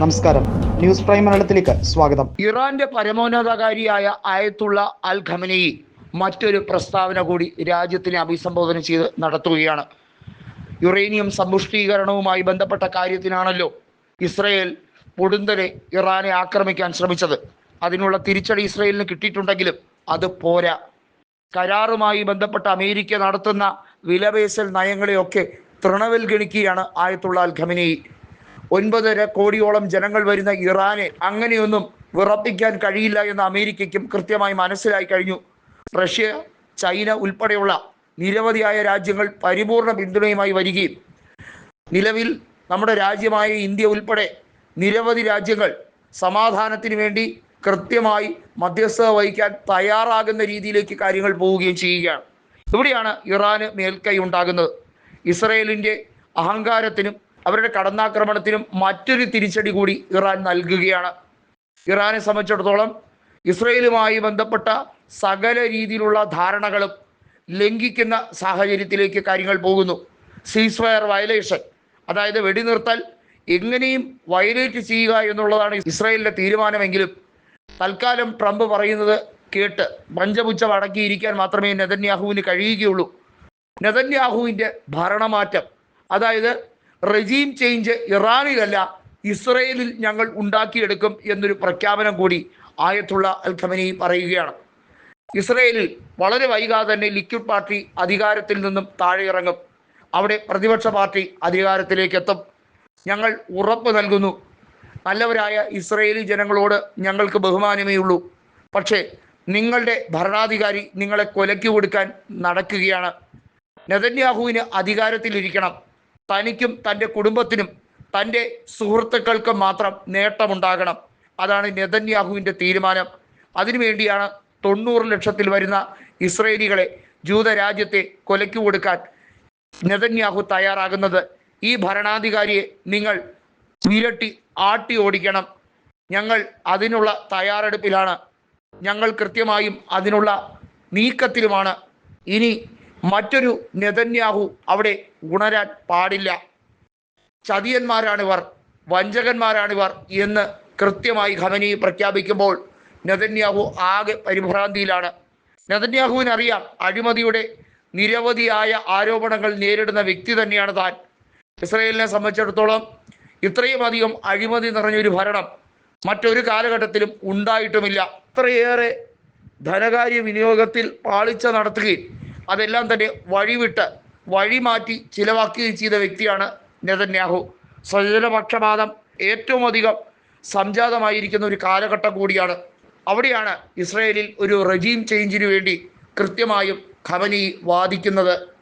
നമസ്കാരം. News prime മലയാളത്തിലേക്ക് സ്വാഗതം. ഇറാന്റെ പരമോന്നതകാരിയായ ആയത്തുള്ള അൽ ഖമനയി മറ്റൊരു പ്രസ്താവന കൂടി രാജ്യത്തിനെ അഭിസംബോധന ചെയ്ത് നടത്തുകയാണ്. യുറേനിയം സമ്പുഷ്ടീകരണവുമായി ബന്ധപ്പെട്ട കാര്യത്തിനാണല്ലോ ഇസ്രയേൽ പൊടുന്തരെ ഇറാനെ ആക്രമിക്കാൻ ശ്രമിച്ചത്. അതിനുള്ള തിരിച്ചടി ഇസ്രയേലിന് കിട്ടിയിട്ടുണ്ടെങ്കിലും അത് പോരാ. കരാറുമായി ബന്ധപ്പെട്ട അമേരിക്ക നടത്തുന്ന വിലപേശൽ നയങ്ങളെയൊക്കെ തൃണവൽഗണിക്കുകയാണ് ആയത്തുള്ള അൽ ഖമനയി ഒൻപതര കോടിയോളം ജനങ്ങൾ വരുന്ന ഇറാനെ അങ്ങനെയൊന്നും വിറപ്പിക്കാൻ കഴിയില്ല എന്ന് അമേരിക്കയ്ക്കും കൃത്യമായി മനസ്സിലായി കഴിഞ്ഞു. റഷ്യ ചൈന ഉൾപ്പെടെയുള്ള നിരവധിയായ രാജ്യങ്ങൾ പരിപൂർണ പിന്തുണയുമായി വരികയും നിലവിൽ നമ്മുടെ രാജ്യമായ ഇന്ത്യ ഉൾപ്പെടെ നിരവധി രാജ്യങ്ങൾ സമാധാനത്തിന് വേണ്ടി കൃത്യമായി മധ്യസ്ഥത വഹിക്കാൻ തയ്യാറാകുന്ന രീതിയിലേക്ക് കാര്യങ്ങൾ പോവുകയും ചെയ്യുകയാണ്. ഇവിടെയാണ് ഇറാന് മേൽക്കൈ ഉണ്ടാകുന്നത്. ഇസ്രയേലിന്റെ അഹങ്കാരത്തിനും അവരുടെ കടന്നാക്രമണത്തിനും മറ്റൊരു തിരിച്ചടി കൂടി ഇറാൻ നൽകുകയാണ്. ഇറാനെ സംബന്ധിച്ചിടത്തോളം ഇസ്രയേലുമായി ബന്ധപ്പെട്ട സകല രീതിയിലുള്ള ധാരണകളും ലംഘിക്കുന്ന സാഹചര്യത്തിലേക്ക് കാര്യങ്ങൾ പോകുന്നു. സീസ് ഫയർ വയലേഷൻ അതായത് വെടിനിർത്തൽ എങ്ങനെയും വയലേറ്റ് ചെയ്യുക എന്നുള്ളതാണ് ഇസ്രയേലിന്റെ തീരുമാനമെങ്കിലും തൽക്കാലം ട്രംപ് പറയുന്നത് കേട്ട് പഞ്ചപുച്ഛം അടക്കിയിരിക്കാൻ മാത്രമേ നെതന്യാഹുവിന് കഴിയുകയുള്ളൂ. നെതന്യാഹുവിന്റെ ഭരണമാറ്റം അതായത് റെജീം ചേഞ്ച് ഇറാനിലല്ല ഇസ്രയേലിൽ ഞങ്ങൾ ഉണ്ടാക്കിയെടുക്കും എന്നൊരു പ്രഖ്യാപനം കൂടി ആയത്തുള്ള അൽ ഖമനി പറയുകയാണ്. ഇസ്രയേലിൽ വളരെ വൈകാതെ തന്നെ ലിക്വിഡ് പാർട്ടി അധികാരത്തിൽ നിന്നും താഴെ ഇറങ്ങും അവിടെ പ്രതിപക്ഷ പാർട്ടി അധികാരത്തിലേക്ക് എത്തും ഞങ്ങൾ ഉറപ്പ് നൽകുന്നു. നല്ലവരായ ഇസ്രയേലി ജനങ്ങളോട് ഞങ്ങൾക്ക് ബഹുമാനമേ ഉള്ളൂ. പക്ഷേ നിങ്ങളുടെ ഭരണാധികാരി നിങ്ങളെ കൊലക്കി കൊടുക്കാൻ നടക്കുകയാണ്. നെതന്യാഹുവിന് അധികാരത്തിലിരിക്കണം. തനിക്കും തന്റെ കുടുംബത്തിനും തന്റെ സുഹൃത്തുക്കൾക്കും മാത്രം നേട്ടമുണ്ടാകണം. അതാണ് നെതന്യാഹുവിന്റെ തീരുമാനം. അതിനുവേണ്ടിയാണ് തൊണ്ണൂറ് ലക്ഷത്തിൽ വരുന്ന ഇസ്രയേലികളെ ജൂതരാജ്യത്തെ കൊലയ്ക്ക് കൊടുക്കാൻ നെതന്യാഹു തയ്യാറാകുന്നത്. ഈ ഭരണാധികാരിയെ നിങ്ങൾ വിരട്ടി ആട്ടി ഓടിക്കണം. ഞങ്ങൾ അതിനുള്ള തയ്യാറെടുപ്പിലാണ്. ഞങ്ങൾ കൃത്യമായും അതിനുള്ള നീക്കത്തിലുമാണ്. ഇനി മറ്റൊരു നെതന്യാഹു അവിടെ ഉണരാൻ പാടില്ല. ചതിയന്മാരാണിവർ വഞ്ചകന്മാരാണിവർ എന്ന് കൃത്യമായി ഖമനി പ്രഖ്യാപിക്കുമ്പോൾ നെതന്യാഹു ആകെ പരിഭ്രാന്തിയിലാണ്. നെതന്യാഹുവിനറിയാം അഴിമതിയുടെ നിരവധിയായ ആരോപണങ്ങൾ നേരിടുന്ന വ്യക്തി തന്നെയാണ് താൻ. ഇസ്രയേലിനെ സംബന്ധിച്ചിടത്തോളം ഇത്രയും അധികം അഴിമതി നിറഞ്ഞൊരു ഭരണം മറ്റൊരു കാലഘട്ടത്തിലും ഉണ്ടായിട്ടുമില്ല. അത്രയേറെ ധനകാര്യ വിനിയോഗത്തിൽ പാളിച്ച നടത്തുകയും അതെല്ലാം തന്നെ വഴിവിട്ട് വഴിമാറ്റി ചിലവാക്കുകയും ചെയ്ത വ്യക്തിയാണ് നെതന്യാഹു. സ്വജനപക്ഷപാതം ഏറ്റവും അധികം സംജാതമായിരിക്കുന്ന ഒരു കാലഘട്ടം കൂടിയാണ്. അവിടെയാണ് ഇസ്രയേലിൽ ഒരു റെജീം ചേഞ്ചിന് വേണ്ടി കൃത്യമായും ഖമനി വാദിക്കുന്നത്.